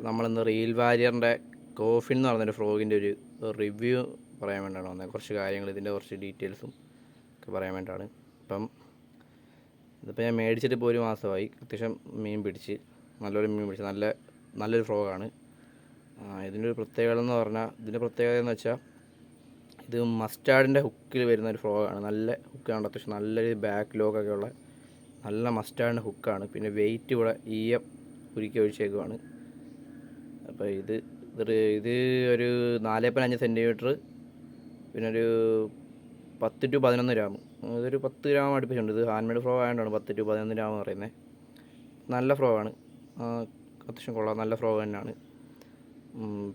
അപ്പോൾ നമ്മളിന്ന് reel വാരിയറിന്റെ coffin എന്ന് പറഞ്ഞൊരു ഫ്രോഗിന്റെ ഒരു റിവ്യൂ പറയാൻ വേണ്ടിയാണ് വന്നത്. കുറച്ച് കാര്യങ്ങൾ ഇതിന്റെ കുറച്ച് ഡീറ്റെയിൽസും ഒക്കെ പറയാൻ വേണ്ടിയിട്ടാണ് അപ്പം ഇതിപ്പോൾ ഞാൻ മേടിച്ചിട്ട് ഇപ്പോൾ ഒരു മാസമായി. അത്യാവശ്യം മീൻ പിടിച്ച് നല്ലൊരു മീൻ പിടിച്ച് നല്ല നല്ലൊരു ഫ്രോഗാണ്. ഇതിന്റെ ഒരു പ്രത്യേകത എന്ന് പറഞ്ഞാൽ ഇതിന്റെ പ്രത്യേകത എന്ന് വെച്ചാൽ ഇത് മസ്റ്റാർഡിന്റെ ഹുക്കിൽ വരുന്ന ഒരു ഫ്രോഗാണ്. നല്ല ഹുക്കാണ് അത്യാവശ്യം നല്ലൊരു ബാക്ക് ലോക്കൊക്കെ ഉള്ള നല്ല മസ്റ്റാർഡിന്റെ ഹുക്കാണ്. പിന്നെ വെയിറ്റ് ഇവിടെ ഈയം ഉരുക്കി ഒഴിച്ചേക്കുവാണ്. അപ്പോൾ ഇത് ഇത് ഒരു നാല് പോയിന്റ് അഞ്ച് സെന്റിമീറ്റർ പിന്നെ ഒരു പത്ത് ടു പതിനൊന്ന് ഗ്രാം. ഇതൊരു പത്ത് ഗ്രാം അടുപ്പിച്ചുണ്ട് ഇത് ഹാൻഡ്മെയ്ഡ് ഫ്രോ ആയതുകൊണ്ടാണ് പത്ത് ടു പതിനൊന്ന് ഗ്രാം എന്ന് പറയുന്നത്. നല്ല ഫ്രോ ആണ്. അത്യാവശ്യം കൊള്ളാം. നല്ല ഫ്രോ തന്നെയാണ്.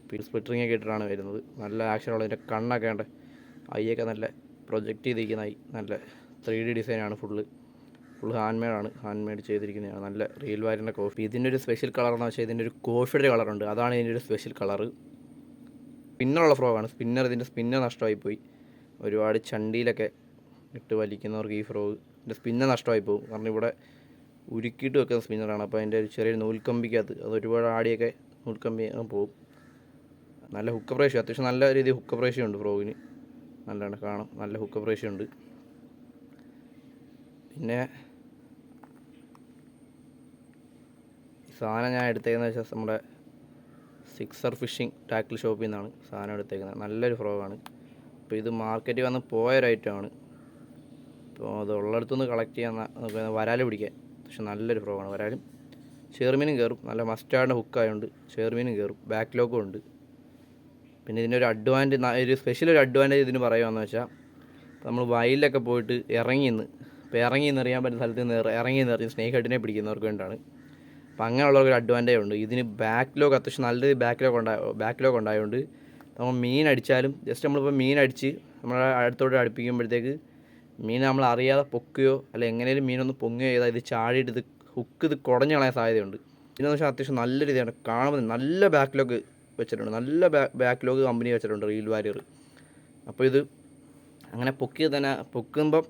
പിന്നെ സ്പ്ലിറ്ററിങ് ഒക്കെ ഇട്ടിട്ടാണ് വരുന്നത്. നല്ല ആക്ഷനുള്ള ഇതിന്റെ കണ്ണൊക്കെ ഉണ്ട് ഐയൊക്കെ നല്ല പ്രൊജക്റ്റ് ചെയ്തിരിക്കുന്ന ഐ. നല്ല ത്രീ ഡി ഡിസൈനാണ് ഫുള്ള് ഫുൾ ഹാൻഡ് മെയ്ഡാണ് ഹാൻഡ് മെയ്ഡ് ചെയ്തിരിക്കുന്നതാണ്. നല്ല റിയൽ വാരിന്റെ കോഫി ഇതിന്റെ ഒരു സ്പെഷ്യൽ കളർ എന്ന് വെച്ചാൽ ഇതിന്റെ ഒരു കോഫിയുടെ കളറുണ്ട് അതാണ് ഇതിന്റെ ഒരു സ്പെഷ്യൽ കളറ് സ്പിന്നറുള്ള ഫ്രോഗാണ് സ്പിന്നർ ഇതിന്റെ സ്പിന്നർ നഷ്ടമായി പോയി. ഒരുപാട് ചണ്ടിയിലൊക്കെ ഇട്ട് വലിക്കുന്നവർക്ക് ഈ ഫ്രോഗ് ഇതിന്റെ സ്പിന്നർ നഷ്ടമായി പോകും. കാരണം ഇവിടെ ഉരുക്കിയിട്ട് വെക്കുന്ന സ്പിന്നറാണ് അപ്പോൾ അതിന്റെ ഒരു ചെറിയൊരു നൂൽക്കമ്പിക്കകത്ത് അത് ഒരുപാട് ആടിയൊക്കെ നൂൽക്കമ്പി പോകും. നല്ല ഹുക്കപ്പ് റേഷ്യോ അത്യാവശ്യം നല്ല രീതി ഹുക്കപ്പ് റേഷ്യോ ഉണ്ട് ഫ്രോഗിന് നല്ലതാണ്. കാണാം. നല്ല ഹുക്കപ്പ് റേഷ്യോ ഉണ്ട്. പിന്നെ ഈ സാധനം ഞാൻ എടുത്തേക്കുന്നത് വെച്ചാൽ നമ്മുടെ സിക്സർ ഫിഷിംഗ് ടാക്കിൾ ഷോപ്പിൽ നിന്നാണ് സാധനം എടുത്തേക്കുന്നത്. നല്ലൊരു ഫ്രോഗാണ്. അപ്പോൾ ഇത് മാർക്കറ്റിൽ വന്ന് പോയൊരു ഐറ്റമാണ് അപ്പോൾ അത് ഉള്ളിടത്തുനിന്ന് കളക്ട് ചെയ്യാൻ വരാൽ പിടിക്കാൻ. പക്ഷെ നല്ലൊരു ഫ്രോഗാണ്. വരാലും ചെറുമീനും കയറും. നല്ല മസ്റ്റാർഡിന്റെ ഹുക്കായതുകൊണ്ട് ചെറുമീനും കയറും. ബാക്ക് ലോക്കും ഉണ്ട്. പിന്നെ ഇതിനൊരു അഡ്വാന്റേജ് ഒരു സ്പെഷ്യൽ ഒരു അഡ്വാന്റേജ് ഇതിന് പറയുകയെന്ന് വെച്ചാൽ നമ്മൾ വയലിലൊക്കെ പോയിട്ട് ഇറങ്ങി നിന്ന് ഇപ്പോൾ ഇറങ്ങി നിന്ന് അറിയാൻ പറ്റുന്ന സ്ഥലത്ത് നിന്ന് ഇറ- ഇറങ്ങി നിന്ന് എറിഞ്ഞ് സ്നേക്ക് ഹെഡിനെ പിടിക്കുന്നവർക്ക് വേണ്ടിയാണ് അപ്പോൾ ഒരു അഡ്വാന്റേജ് ഉണ്ട്. ഇതിന് ബാക്ക് ലോക്ക് അത്യാവശ്യം നല്ലൊരു ബാക്ക് ലോക്ക് ഉണ്ടായ ബാക്ക് ലോക്ക് ഉണ്ടായതുകൊണ്ട് നമ്മൾ മീൻ അടിച്ചാലും ജസ്റ്റ് നമ്മളിപ്പോൾ മീൻ അടിച്ച് നമ്മളെ അടുത്തോട്ട് അടുപ്പിക്കുമ്പോഴത്തേക്ക് മീൻ നമ്മൾ അറിയാതെ പൊക്കുകയോ അല്ല എങ്ങനെയും മീനൊന്ന് പൊങ്ങുകയോ ചെയ്താൽ ഇത് ചാടിയിട്ട് ഇത് ഹുക്ക് ഇത് കുടഞ്ഞു കളയാൻ സാധ്യതയുണ്ട്. പിന്നെ വെച്ചാൽ അത്യാവശ്യം നല്ല രീതിയാണ്. കാണുമ്പോൾ നല്ല ബാക്ക് ലോക്ക് വെച്ചിട്ടുണ്ട്. നല്ല ബാക്ക് ലോക്ക് കമ്പനി വെച്ചിട്ടുണ്ട് റീൽ വാരിയർ അപ്പോൾ ഇത് അങ്ങനെ പൊക്കി തന്നെ പൊക്കുമ്പം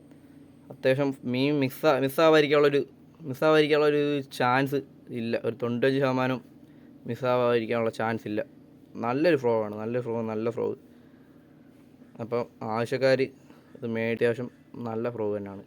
അത്യാവശ്യം മീൻ മിക്സ് മിസ്സാവാതിരിക്കാനുള്ളൊരു മിസ്സാവാതിരിക്കാനുള്ളൊരു ചാൻസ് ഇല്ല. ഒരു തൊണ്ണൂറ്റഞ്ച് ശതമാനം മിസ്സാവാതിരിക്കാനുള്ള ചാൻസ് ഇല്ല. നല്ലൊരു ഫ്രോ ആണ്. നല്ല ഫ്രോ നല്ല ഫ്രോ അപ്പം ആവശ്യക്കാർ ഇത് മേടിച്ച അത്യാവശ്യം നല്ല ഫ്രോ തന്നെയാണ്.